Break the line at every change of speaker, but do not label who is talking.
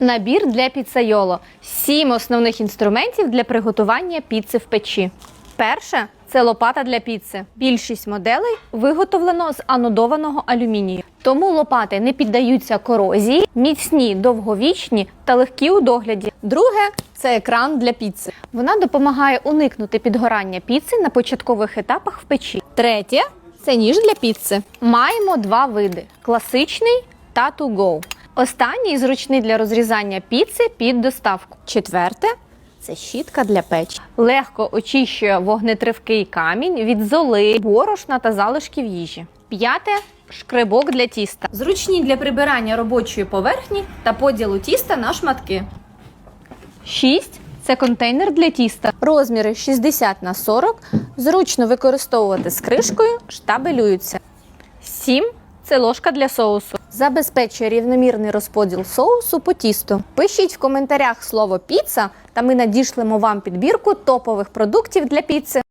Набір для піцайоло. Сім основних інструментів для приготування піци в печі. Перше це лопата для піци. Більшість моделей виготовлено з анодованого алюмінію. Тому лопати не піддаються корозії, міцні, довговічні та легкі у догляді. Друге це екран для піци. Вона допомагає уникнути підгорання піци на початкових етапах в печі. Третє це ніж для піци. Маємо два види: класичний та to go. Останній зручний для розрізання піци під доставку. Четверте це щітка для печі. Легко очищує вогнетривкий камінь від золи, борошна та залишків їжі. П'яте шкребок для тіста. Зручні для прибирання робочої поверхні та поділу тіста на шматки. 6 це контейнер для тіста. Розміри 60 на 40. Зручно використовувати з кришкою, штабелюються. 7 це ложка для соусу. Забезпечує рівномірний розподіл соусу по тісту. Пишіть в коментарях слово піца, та ми надішлемо вам підбірку топових продуктів для піци.